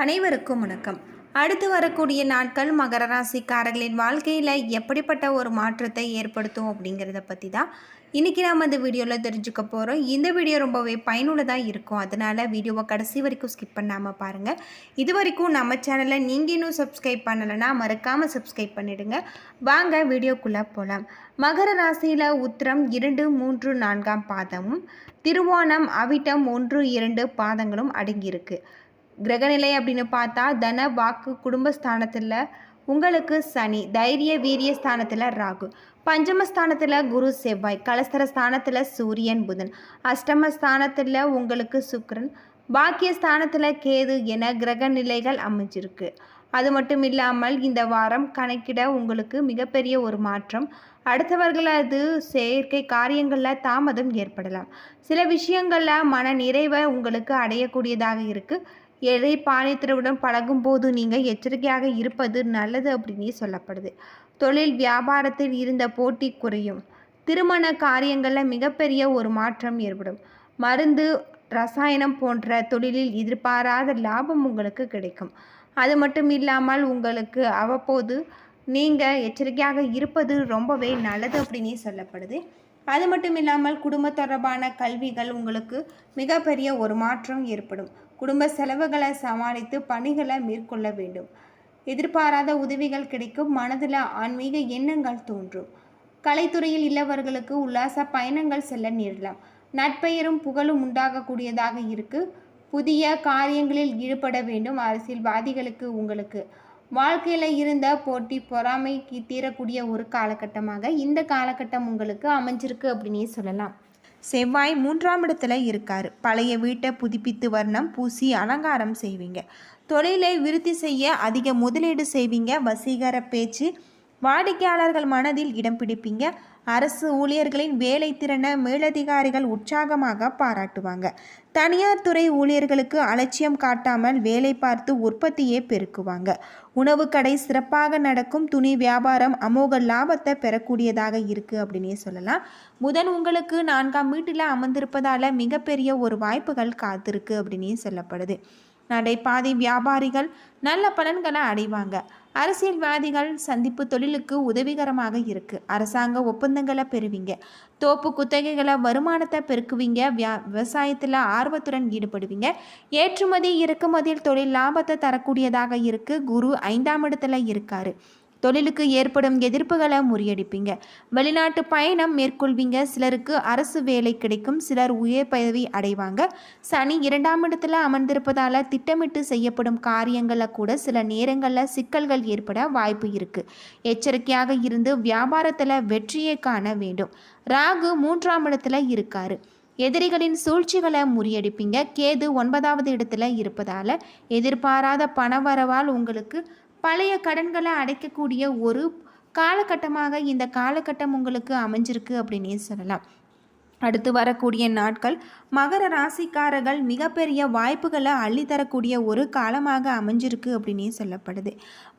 அனைவருக்கும் வணக்கம். அடுத்து வரக்கூடிய நாட்கள் மகர ராசிக்காரர்களின் வாழ்க்கையில் எப்படிப்பட்ட ஒரு மாற்றத்தை ஏற்படுத்தும் அப்படிங்கிறத பற்றி தான் இன்றைக்கி நாம் இந்த வீடியோவில் தெரிஞ்சுக்க போகிறோம் இந்த வீடியோ ரொம்பவே பயனுள்ளதாக இருக்கும். அதனால் வீடியோவை கடைசி வரைக்கும் ஸ்கிப் பண்ணாமல் பாருங்கள் இது வரைக்கும் நம்ம சேனலை நீங்கள் இன்னும் சப்ஸ்கிரைப் பண்ணலைன்னா மறக்காமல் சப்ஸ்கிரைப் பண்ணிடுங்க. வாங்க வீடியோக்குள்ளே போகலாம் மகர ராசியில் உத்திரம் இரண்டு மூன்று நான்காம் பாதமும் திருவோணம் அவிட்டம் ஒன்று இரண்டு பாதங்களும் அடங்கியிருக்கு. கிரகநிலை அப்படின்னு பார்த்தா தன வாக்கு குடும்பஸ்தானத்தில் உங்களுக்கு சனி தைரிய வீரிய ஸ்தானத்தில் ராகு. பஞ்சமஸ்தானத்தில் குரு செவ்வாய். கலஸ்தர ஸ்தானத்தில் சூரியன் புதன். அஷ்டம ஸ்தானத்தில் உங்களுக்கு சுக்கரன். பாக்கிய ஸ்தானத்தில் கேது என கிரக நிலைகள் அமைஞ்சிருக்கு. அது மட்டும் இல்லாமல் இந்த வாரம் கணக்கிட உங்களுக்கு மிகப்பெரிய ஒரு மாற்றம். அடுத்தவர்களது செயற்கை காரியங்களில் தாமதம் ஏற்படலாம். சில விஷயங்களில் மன நிறைவை உங்களுக்கு அடையக்கூடியதாக இருக்குது எதை பாலித்திரவுடன் பழகும்போது நீங்கள் எச்சரிக்கையாக இருப்பது நல்லது அப்படின்னு சொல்லப்படுது. தொழில் வியாபாரத்தில் இருந்த போட்டி குறையும். திருமண காரியங்களில் மிகப்பெரிய ஒரு மாற்றம் ஏற்படும். மருந்து ரசாயனம் போன்ற தொழிலில் எதிர்பாராத லாபம் உங்களுக்கு கிடைக்கும். அது மட்டும் இல்லாமல் உங்களுக்கு அவ்வப்போது நீங்கள் எச்சரிக்கையாக இருப்பது ரொம்பவே நல்லது அப்படின்னு சொல்லப்படுது. அது மட்டும் இல்லாமல் குடும்ப தொடர்பான கல்விகள் உங்களுக்கு மிகப்பெரிய ஒரு மாற்றம் ஏற்படும். குடும்ப செலவுகளை சமாளித்து பணிகளை மேற்கொள்ள வேண்டும். எதிர்பாராத உதவிகள் கிடைக்கும். மனதில் ஆன்மீக எண்ணங்கள் தோன்றும். கலைத்துறையில் இல்லவர்களுக்கு உல்லாச பயணங்கள் செல்ல நேரலாம் நட்பெயரும் புகழும் உண்டாகக்கூடியதாக இருக்கு. புதிய காரியங்களில் ஈடுபட வேண்டும். அரசியல்வாதிகளுக்கு உங்களுக்கு. வாழ்க்கையில் இருந்த போட்டி பொறாமைக்கு தீரக்கூடிய ஒரு காலகட்டமாக இந்த காலகட்டம் உங்களுக்கு அமைஞ்சிருக்கு அப்படின்னே சொல்லலாம். செவ்வாய் மூன்றாம் இடத்துல இருக்கார். பழைய வீட்டை புதுப்பித்து வர்ணம் பூசி அலங்காரம் செய்வீங்க. தொழிலை விருத்தி செய்ய அதிக முதலீடு செய்வீங்க. வசீகர பேச்சு வாடிக்கையாளர்கள் மனதில் இடம் பிடிப்பீங்க. அரசு ஊழியர்களின் வேலை திறனை மேலதிகாரிகள் உற்சாகமாக பாராட்டுவாங்க. தனியார் துறை ஊழியர்களுக்கு அலட்சியம் காட்டாமல் வேலை பார்த்து உற்பத்தியை பெருக்குவாங்க. உணவு கடை சிறப்பாக நடக்கும் துணி வியாபாரம் அமோக லாபத்தை பெறக்கூடியதாக இருக்குது அப்படின்னே சொல்லலாம். புதன் உங்களுக்கு நான்காம் வீட்டில் அமர்ந்திருப்பதால் மிகப்பெரிய ஒரு வாய்ப்புகள் காத்திருக்கு அப்படின்னே சொல்லப்படுது. நடைபாதை வியாபாரிகள் நல்ல பலன்களை அடைவாங்க. அரசியல்வாதிகள் சந்திப்பு தொழிலுக்கு உதவிகரமாக இருக்கு. அரசாங்க ஒப்பந்தங்களை பெறுவீங்க. தோப்பு குத்தகைகளை வருமானத்தை பெருக்குவீங்க. வியா விவசாயத்தில் ஆர்வத்துடன் ஈடுபடுவீங்க. ஏற்றுமதி இறக்குமதியில் தொழில் லாபத்தை தரக்கூடியதாக இருக்கு. குரு ஐந்தாம் இடத்துல இருக்காரு. தொழிலுக்கு ஏற்படும் எதிர்ப்புகளை முறியடிப்பீங்க. வெளிநாட்டு பயணம் மேற்கொள்வீங்க. சிலருக்கு அரசு வேலை கிடைக்கும். சிலர் உயர் பதவி அடைவாங்க. சனி இரண்டாம் இடத்துல அமர்ந்திருப்பதால் திட்டமிட்டு செய்யப்படும் காரியங்களில் கூட சில நேரங்களில் சிக்கல்கள் ஏற்பட வாய்ப்பு இருக்குது எச்சரிக்கையாக இருந்து வியாபாரத்தில் வெற்றியை காண வேண்டும். ராகு மூன்றாம் இடத்துல இருக்காரு. எதிரிகளின் சூழ்ச்சிகளை முறியடிப்பீங்க. கேது ஒன்பதாவது இடத்துல இருப்பதால் எதிர்பாராத பணவரவால் உங்களுக்கு பழைய கடன்களை அடைக்கக்கூடிய ஒரு காலகட்டமாக இந்த காலகட்டம் உங்களுக்கு அமைஞ்சிருக்கு அப்படின்னே சொல்லலாம். அடுத்து வரக்கூடிய நாட்கள் மகர ராசிக்காரர்கள் மிகப்பெரிய வாய்ப்புகளை அள்ளித்தரக்கூடிய ஒரு காலமாக அமைஞ்சிருக்கு அப்படின்னே சொல்லப்படுது.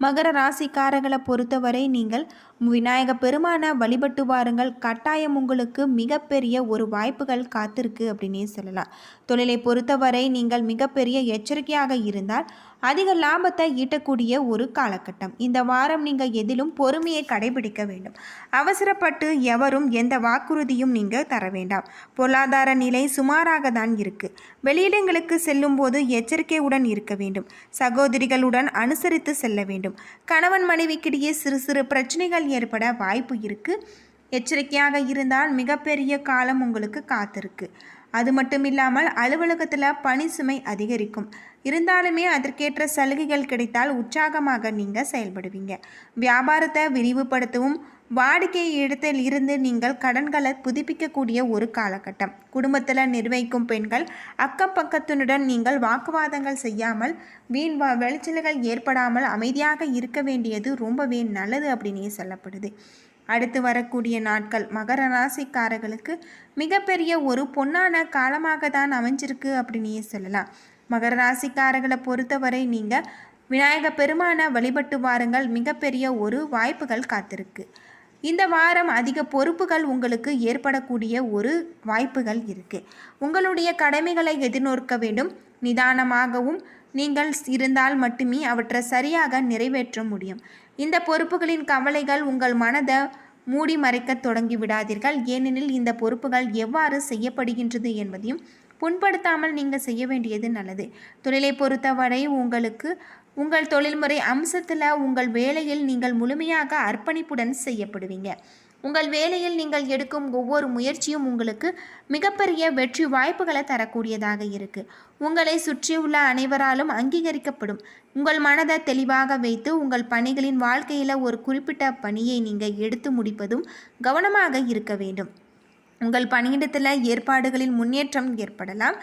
மகர ராசிக்காரர்களை பொறுத்தவரை நீங்கள் விநாயக பெருமானை வழிபட்டு வாருங்கள். கட்டாயம் உங்களுக்கு மிகப்பெரிய ஒரு வாய்ப்புகள் காத்திருக்கு அப்படின்னே சொல்லலாம். தொழிலை பொறுத்தவரை நீங்கள் மிகப்பெரிய எச்சரிக்கையாக இருந்தால் அதிக லாபத்தை ஈட்டக்கூடிய ஒரு காலகட்டம். இந்த வாரம் நீங்கள் எதிலும் பொறுமையை கடைபிடிக்க வேண்டும். அவசரப்பட்டு எவரும் எந்த வாக்குறுதியும் நீங்கள் தர வேண்டாம். பொருளாதார நிலை சுமாராக தான் இருக்கு. வெளியிடங்களுக்கு செல்லும் போது எச்சரிக்கையுடன் இருக்க வேண்டும். சகோதரிகளுடன் அனுசரித்து செல்ல வேண்டும். கணவன் மனைவிக்கிடையே சிறு சிறு பிரச்சனைகள் ஏற்பட வாய்ப்பு இருக்கு. எச்சரிக்கையாக இருந்தால் மிகப்பெரிய காலம் உங்களுக்கு காத்திருக்கு. அது மட்டும் இல்லாமல் அலுவலகத்தில் பணி சுமை அதிகரிக்கும். இருந்தாலுமே அதற்கேற்ற சலுகைகள் கிடைத்தால் உற்சாகமாக நீங்கள் செயல்படுவீங்க. வியாபாரத்தை விரிவுபடுத்தவும் வாடிக்கை இடத்தில் இருந்து நீங்கள் கடன்களை புதுப்பிக்கக்கூடிய ஒரு காலகட்டம். குடும்பத்தில் நிர்வகிக்கும் பெண்கள் அக்கம் பக்கத்தினுடன் நீங்கள் வாக்குவாதங்கள் செய்யாமல் வீண் வா ஏற்படாமல் அமைதியாக இருக்க வேண்டியது ரொம்பவே நல்லது அப்படின்னே சொல்லப்படுது. அடுத்து வரக்கூடிய நாட்கள். மகர ராசிக்காரர்களுக்கு மிகப்பெரிய ஒரு பொன்னான காலமாக தான் அமைஞ்சிருக்கு அப்படின்னே சொல்லலாம். மகர ராசிக்காரர்களை பொறுத்தவரை நீங்கள் விநாயக பெருமான வழிபட்டு வாருங்கள். மிகப்பெரிய ஒரு வாய்ப்புகள் காத்திருக்கு. இந்த வாரம் அதிக பொறுப்புகள் உங்களுக்கு ஏற்படக்கூடிய ஒரு வாய்ப்புகள் இருக்குது உங்களுடைய கடமைகளை எதிர்நோக்க வேண்டும். நிதானமாகவும் நீங்கள் இருந்தால் மட்டுமே அவற்றை சரியாக நிறைவேற்ற முடியும். இந்த பொறுப்புகளின் கவலைகள் உங்கள் மனதை மூடி மறைக்க தொடங்கி விடாதீர்கள் ஏனெனில் இந்த பொறுப்புகள் எவ்வாறு செய்யப்படுகின்றது என்பதையும் புண்படுத்தாமல் நீங்கள் செய்ய வேண்டியது நல்லது. தொழிலை பொறுத்தவரை உங்களுக்கு உங்கள் தொழில்முறை அம்சத்தில் உங்கள் வேலையில் நீங்கள் முழுமையாக அர்ப்பணிப்புடன் செய்யப்படுவீங்க. உங்கள் வேலையில் நீங்கள் எடுக்கும் ஒவ்வொரு முயற்சியும் உங்களுக்கு மிகப்பெரிய வெற்றி வாய்ப்புகளை தரக்கூடியதாக இருக்குது உங்களை சுற்றியுள்ள அனைவராலும் அங்கீகரிக்கப்படும். உங்கள் மனதை தெளிவாக வைத்து உங்கள் பணிகளின் வாழ்க்கையில் ஒரு குறிப்பிட்ட பணியை நீங்கள் எடுத்து முடிப்பதும் கவனமாக இருக்க வேண்டும். உங்கள் பணியிடத்தில் ஏற்பாடுகளில் முன்னேற்றம் ஏற்படலாம்.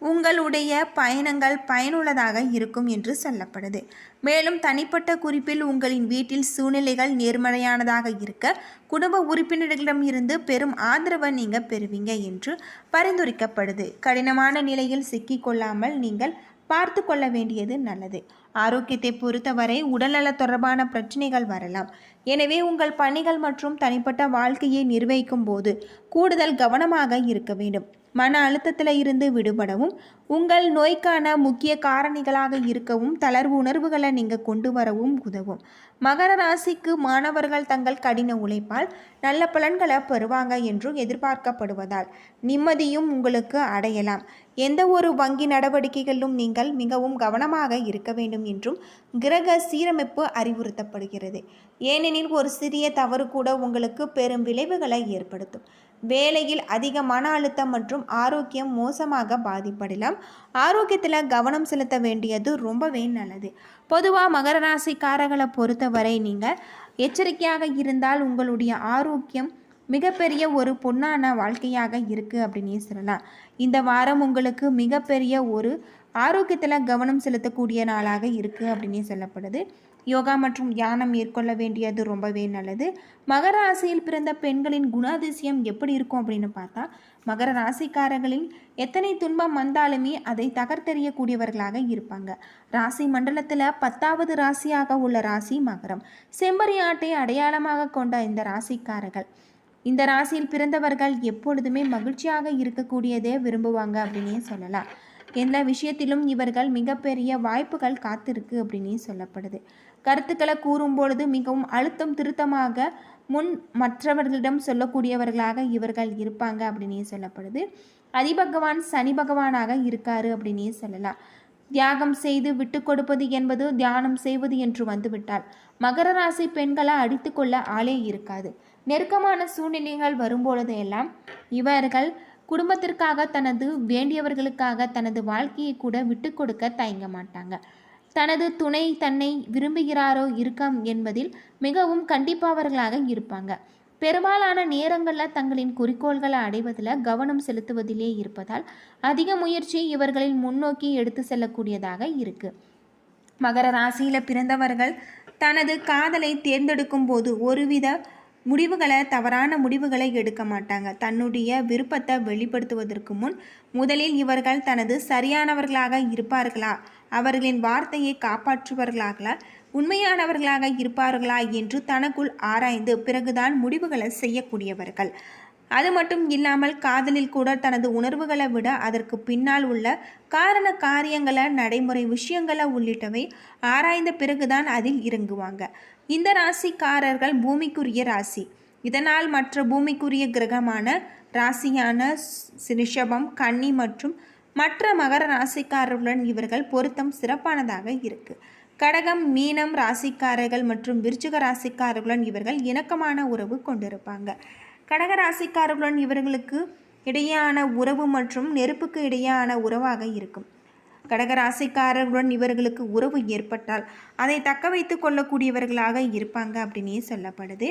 உங்களுடைய பயணங்கள் பயனுள்ளதாக இருக்கும் என்று சொல்லப்படுது. மேலும் தனிப்பட்ட குறிப்பில் உங்களின் வீட்டில் சூழ்நிலைகள் நேர்மறையானதாக இருக்க குடும்ப உறுப்பினர்களிடம் இருந்து பெரும் ஆதரவை நீங்கள் பெறுவீங்க என்று பரிந்துரைக்கப்படுது. கடினமான நிலையில் சிக்கிக்கொள்ளாமல் நீங்கள் பார்த்து கொள்ள வேண்டியது நல்லது. ஆரோக்கியத்தை பொறுத்தவரை உடல்நல தொடர்பான பிரச்சனைகள் வரலாம். எனவே உங்கள் பணிகள் மற்றும் தனிப்பட்ட வாழ்க்கையை நிர்வகிக்கும் போது கூடுதல் கவனமாக இருக்க வேண்டும். மன அழுத்தத்தில் இருந்து விடுபடவும் உங்கள் நோய்க்கான முக்கிய காரணிகளாக இருக்கவும் தளர்வு உணர்வுகளை நீங்கள் கொண்டு வரவும் உதவும். மகர ராசிக்கு மாணவர்கள் தங்கள் கடின உழைப்பால் நல்ல பலன்களை பெறுவாங்க என்றும் எதிர்பார்க்கப்படுவதால் நிம்மதியும் உங்களுக்கு அடையலாம். எந்த ஒரு வங்கி நடவடிக்கைகளிலும் நீங்கள் மிகவும் கவனமாக இருக்க வேண்டும் என்றும் கிரக சீரமைப்பு அறிவுறுத்தப்படுகிறது. ஏனெனில் ஒரு சிறிய தவறு கூட உங்களுக்கு பெரும் விளைவுகளை ஏற்படுத்தும். வேலையில் அதிக மன அழுத்தம் மற்றும் ஆரோக்கியம் மோசமாக பாதிப்படலாம். ஆரோக்கியத்தில் கவனம் செலுத்த வேண்டியது ரொம்பவே நல்லது. பொதுவாக மகர ராசிக்காரர்களை பொறுத்தவரை நீங்கள் எச்சரிக்கையாக இருந்தால் உங்களுடைய ஆரோக்கியம் மிகப்பெரிய ஒரு பொன்னான வாழ்க்கையாக இருக்குது அப்படின்னே சொல்லலாம். இந்த வாரம் உங்களுக்கு மிகப்பெரிய ஒரு ஆரோக்கியத்தில் கவனம் செலுத்தக்கூடிய நாளாக இருக்குது அப்படின்னே சொல்லப்படுது. யோகா மற்றும் தியானம் மேற்கொள்ள வேண்டியது ரொம்பவே நல்லது. மகர ராசியில் பிறந்த பெண்களின் குணாதிசயம் எப்படி இருக்கும் அப்படின்னு பார்த்தா மகர ராசிக்காரர்களின் எத்தனை துன்பம் வந்தாலுமே அதை தகர்த்தெறியக்கூடியவர்களாக இருப்பாங்க. ராசி மண்டலத்தில் பத்தாவது ராசியாக உள்ள ராசி மகரம். செம்பரி ஆட்டை அடையாளமாக கொண்ட இந்த ராசிக்காரர்கள். இந்த ராசியில் பிறந்தவர்கள் எப்பொழுதுமே மகிழ்ச்சியாக இருக்கக்கூடியதே விரும்புவாங்க அப்படின்னே சொல்லலாம். எல்லா விஷயத்திலும் இவர்கள் மிகப்பெரிய வாய்ப்புகள் காத்திருக்கு அப்படின்னு சொல்லப்படுது. கருத்துக்களை கூறும் பொழுது மிகவும் அழுத்தம் திருத்தமாக முன் மற்றவர்களிடம் சொல்லக்கூடியவர்களாக இவர்கள் இருப்பாங்க அப்படின்னே சொல்லப்படுது. அதிபகவான் சனி பகவானாக இருக்காரு அப்படின்னே சொல்லலாம். தியாகம் செய்து விட்டு கொடுப்பது என்பது தியானம் செய்வது என்று வந்துவிட்டால் மகர ராசி பெண்களை அடித்து கொள்ள ஆளே இருக்காது. நெருக்கமான சூழ்நிலைகள் வரும்பொழுது எல்லாம் இவர்கள் குடும்பத்திற்காக தனது வேண்டியவர்களுக்காக தனது வாழ்க்கையை கூட விட்டு கொடுக்க தயங்க மாட்டாங்க. தனது துணை தன்னை விரும்புகிறாரோ இருக்கம் என்பதில் மிகவும் கண்டிப்பானவர்களாக இருப்பாங்க. பெரும்பாலான நேரங்களில் தங்களின் குறிக்கோள்களை அடைவதில் கவனம் செலுத்துவதிலே இருப்பதால் அதிக முயற்சி இவர்களின் முன்னோக்கி எடுத்து செல்லக்கூடியதாக இருக்கு. மகர ராசியில் பிறந்தவர்கள் தனது காதலை தேர்ந்தெடுக்கும் போது ஒருவித முடிவுகளை தவறான முடிவுகளை எடுக்க மாட்டாங்க. தன்னுடைய விருப்பத்தை வெளிப்படுத்துவதற்கு முன் முதலில் இவர்கள் தனது சரியானவர்களாக இருப்பார்களா? அவர்களின் வார்த்தையை காப்பாற்றுபவர்களாக உண்மையானவர்களாக இருப்பார்களா என்று தனக்குள் ஆராய்ந்து பிறகுதான் முடிவுகளை செய்யக்கூடியவர்கள். அது மட்டும் இல்லாமல் காதலில் கூட தனது உணர்வுகளை விட அதற்கு பின்னால் உள்ள காரண காரியங்களை நடைமுறை விஷயங்களை உள்ளிட்டவை ஆராய்ந்த பிறகுதான் அதில் இறங்குவாங்க. இந்த ராசிக்காரர்கள் பூமிக்குரிய ராசி. இதனால் மற்ற பூமிக்குரிய கிரகமான ராசியான ரிஷபம் கன்னி மற்றும் மற்ற மகர ராசிக்காரர்களுடன் இவர்கள் பொருத்தம் சிறப்பானதாக இருக்கு. கடகம் மீனம் ராசிக்காரர்கள் மற்றும் விருச்சிக ராசிக்காரர்களுடன் இவர்கள் இணக்கமான உறவு கொண்டிருப்பாங்க. கடக ராசிக்காரர்களுடன் இவர்களுக்கு இடையேயான உறவு மற்றும் நெருப்புக்கு இடையேயான உறவாக இருக்கும். கடகராசிக்காரர்களுடன் இவர்களுக்கு உறவு ஏற்பட்டால் அதை தக்க வைத்து கொள்ளக்கூடியவர்களாக இருப்பாங்க அப்படின்னே சொல்லப்படுது.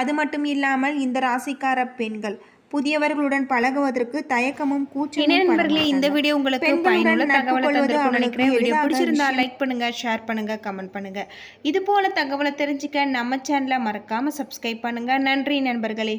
அது மட்டும் இல்லாமல் இந்த ராசிக்கார பெண்கள் புதியவர்களுடன் பழகுவதற்கு தயக்கமும் நண்பர்களே இந்த வீடியோ உங்களுக்கு பயனுள்ள தகவலை நினைக்கிறேன். வீடியோ எளிதாக பிடிச்சிருந்தா லைக் பண்ணுங்க ஷேர் பண்ணுங்க கமெண்ட் பண்ணுங்க. இது போல தகவலை தெரிஞ்சுக்க நம்ம சேனலை மறக்காம சப்ஸ்கிரைப் பண்ணுங்க. நன்றி நண்பர்களே.